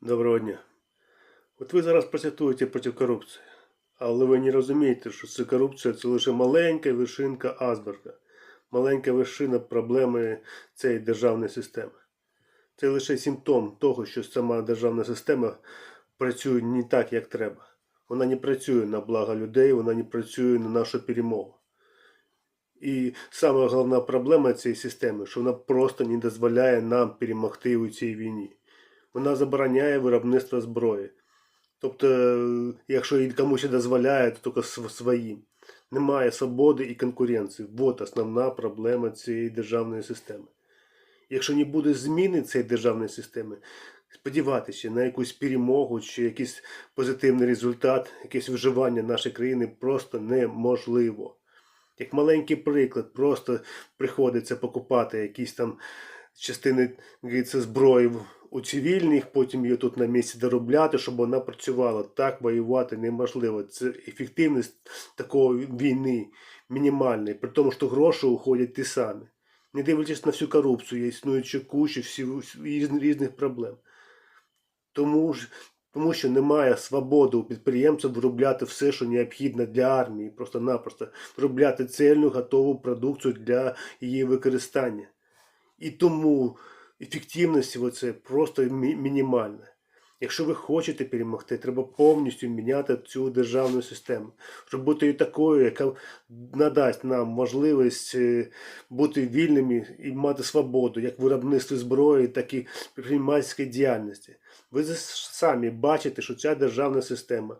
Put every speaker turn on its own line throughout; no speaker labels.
Доброго дня. От ви зараз процитуєте проти корупції, але ви не розумієте, що це корупція це лише маленька вершинка айсберга, маленька вершина проблеми цієї державної системи. Це лише симптом того, що сама державна система працює не так, як треба. Вона не працює на благо людей, вона не працює на нашу перемогу. І сама головна проблема цієї системи, що вона просто не дозволяє нам перемогти у цій війні. Вона забороняє виробництво зброї. Тобто, якщо і комусь дозволяє, то тільки св- своїм. Немає свободи і конкуренції. Вот основна проблема цієї державної системи. Якщо не буде зміни цієї державної системи, сподіватися на якусь перемогу чи якийсь позитивний результат, якесь виживання нашої країни просто неможливо. Як маленький приклад, просто приходиться покупати якісь там частини зброї у цивільних, потім її тут на місці доробляти, щоб вона працювала. Так воювати неможливо. Це ефективність такої війни мінімальна, при тому, що гроші уходять ті самі. Не дивлячись на всю корупцію, існуючі всі- різних, проблем. Тому, тому що немає свободи у підприємців виробляти все, що необхідно для армії, просто-напросто виробляти цельну готову продукцію для її використання. І тому ефективність оце просто мі- мінімальна. Якщо ви хочете перемогти, треба повністю міняти цю державну систему, щоб бути такою, яка надасть нам можливість е, бути вільними і мати свободу, як в виробництві зброї, так і підприємницькій діяльності. Ви самі бачите, що ця державна система,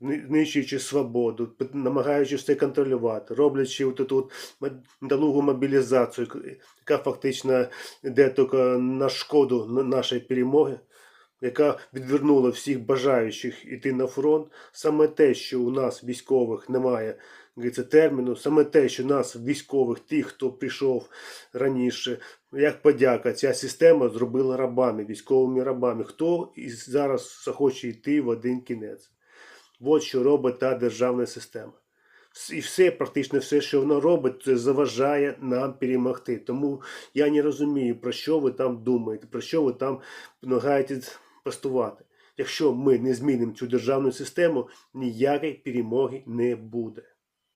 ни- знищуючи свободу, намагаючись все контролювати, роблячи от эту от недолугу мобілізацію, яка фактично йде тільки на шкоду нашої перемоги, яка відвернула всіх бажаючих іти на фронт, саме те, що у нас військових немає говориться, терміну, саме те, що нас військових, тих, хто прийшов раніше, як подяка, ця система зробила рабами, військовими рабами. Хто із зараз захоче йти в один кінець? От що робить та державна система. І все, практично все, що вона робить, це заважає нам перемогти. Тому я не розумію, про що ви там думаєте, про що ви там намагаєтесь постувати. Якщо ми не змінимо цю державну систему, ніякої перемоги не буде.